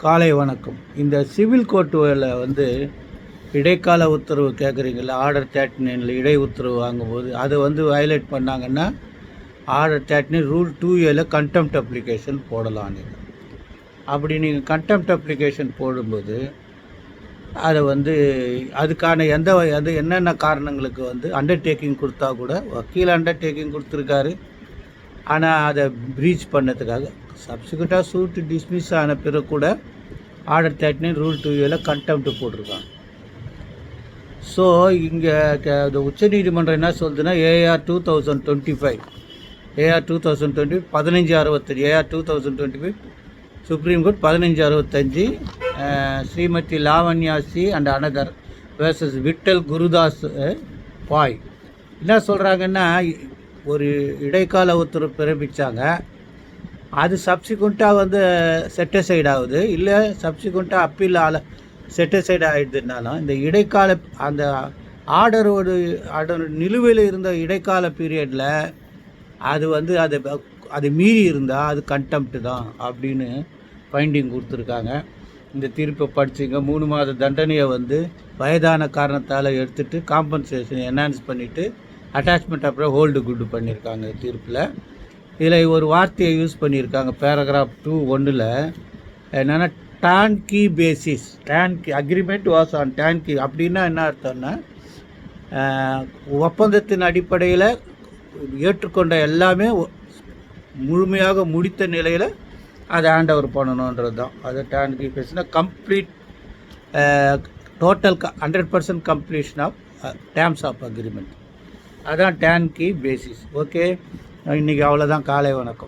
காலை வணக்கம். இந்த சிவில் கோர்ட்டில் வந்து இடைக்கால உத்தரவு கேட்குறீங்கள ஆர்டர் தேர்ட்டினில் இடை உத்தரவு வாங்கும்போது அதை வந்து வயலேட் பண்ணாங்கன்னா ஆர்டர் தேர்ட்டினி ரூல் டூ ஏல கண்டெம்ட் அப்ளிகேஷன் போடலாம் நீங்கள் அப்படி நீங்கள் கண்டெம்ட் அப்ளிகேஷன் போடும்போது அதை வந்து அதுக்கான எந்த அது என்னென்ன காரணங்களுக்கு வந்து அண்டர்டேக்கிங் கொடுத்தா கூட வக்கீல் அண்டர்டேக்கிங் கொடுத்துருக்காரு. ஆனால் அதை ப்ரீச் பண்ணதுக்காக சப்சிக்வெண்ட்டாக சூட்டு டிஸ்மிஸ் ஆன பிறகு கூட ஆர்டர் தேர்ட்டினி ரூல் டூ ஏல கண்டெம்ட் போட்டிருக்காங்க. ஸோ இங்கே இந்த உச்சநீதிமன்றம் என்ன சொல்லுதுன்னா AR two thousand twenty five AR two thousand twenty பதினஞ்சு அறுபத்தஞ்சு AR two thousand twenty five supreme court பதினஞ்சு அறுபத்தஞ்சு Shrimati லாவண்யாசி and another versus Vittal Gurudas Bai. என்ன சொல்கிறாங்கன்னா ஒரு இடைக்கால உத்தரவு பிறப்பிச்சாங்க. அது சப்சிக்வெண்ட்டாக வந்து செட்டிசைட் ஆகுது இல்லை சப்சிக்வெண்ட்டாக அப்பீல் ஆல செட்டிசைட் ஆகிடுதுனாலும் இந்த இடைக்கால அந்த ஆர்டரோடு ஆர்டர் நிலுவையில் இருந்த இடைக்கால பீரியடில் அது வந்து அது அது மீறி இருந்தால் அது கண்டெம்ட்டு தான் அப்படின்னு ஃபைண்டிங் கொடுத்துருக்காங்க. இந்த தீர்ப்பை படிச்சிங்க. மூணு மாத தண்டனையை வந்து வயதான காரணத்தால் எடுத்துகிட்டு காம்பன்சேஷன் என்ஹான்ஸ் பண்ணிவிட்டு அட்டாச்மெண்ட் அப்புறம் ஹோல்டு குட் பண்ணியிருக்காங்க தீர்ப்பில். இதில் ஒரு வார்த்தையை யூஸ் பண்ணியிருக்காங்க பேராகிராஃப் டூ ஒன்றில் என்னென்னா turn key basis turn key agreement was on turn அப்படின்னா என்ன அர்த்தம்னா ஒப்பந்தத்தின் அடிப்படையில் ஏற்றுக்கொண்ட எல்லாமே முழுமையாக முடித்த நிலையில் அதை ஹேண்ட் ஓவர் பண்ணணுன்றது தான் அது டான் கீ பேசினா complete total hundred percent completion of terms of agreement அதான் டேன் கீ பேசிஸ் ஓகே இன்றைக்கி அவ்வளோதான் காலை வணக்கம்.